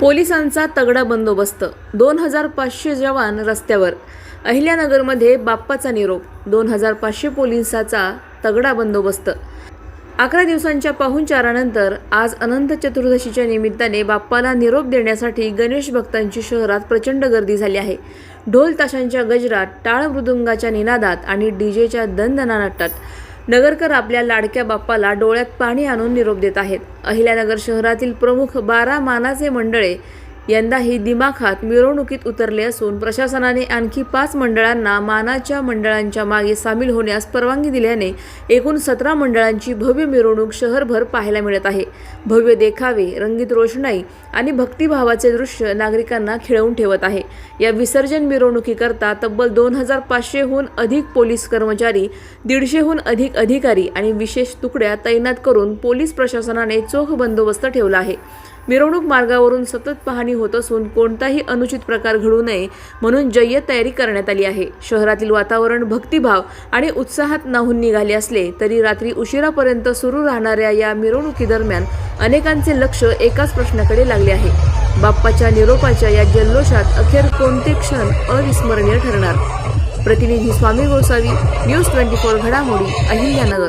पोलिसांचा तगडा बंदोबस्त. दोन हजार पाचशे जवान रस्त्यावर. अहिल्यानगरमध्ये बाप्पाचा निरोप. दोन हजार पाचशे पोलिसाचा तगडा बंदोबस्त. अकरा दिवसांच्या पाहुणचारानंतर आज अनंत चतुर्दशीच्या निमित्ताने बाप्पाला निरोप देण्यासाठी गणेश भक्तांची शहरात प्रचंड गर्दी झाली आहे. ढोल ताशांच्या गजरात टाळ मृदुंगाच्या निनादात आणि डीजेच्या दणदणाटात. नगरकर आपल्या लाडक्या बाप्पाला डोळ्यात पाणी आणून निरोप देत आहेत. अहिल्यानगर शहरातील प्रमुख बारा मानाचे मंडळे यंदाही दिमाखात मिरवणुकीत उतरले असून प्रशासनाने आणखी पाच मंडळांना मानाच्या मंडळांच्या मागे सामील होण्यास परवानगी दिल्याने एकूण सतरा मंडळांची भव्य मिरवणूक शहरभर पाहायला मिळत आहे. भव्य देखावे रंगीत रोषणाई आणि भक्तिभावाचे दृश्य नागरिकांना खिळवून ठेवत आहे. या विसर्जन मिरवणुकीकरता तब्बल दोन हजार पाचशेहून अधिक पोलीस कर्मचारी दीडशेहून अधिक अधिकारी आणि विशेष तुकड्या तैनात करून पोलीस प्रशासनाने चोख बंदोबस्त ठेवला आहे. मिरवणूक मार्गावरून सतत पाहणी होत असून कोणताही अनुचित प्रकार घडू नये म्हणून जय्यत तयारी करण्यात आली आहे. शहरातील वातावरण भक्तिभाव आणि उत्साहात नाहून निघाले असले तरी रात्री उशिरापर्यंत सुरू राहणाऱ्या या मिरवणुकीदरम्यान अनेकांचे लक्ष एकाच प्रश्नाकडे लागले आहे. बाप्पाच्या निरोपाच्या या जल्लोषात अखेर कोणते क्षण अविस्मरणीय ठरणार? प्रतिनिधी Swami Gosavi news twenty four घडामोडी अहिल्यानगर.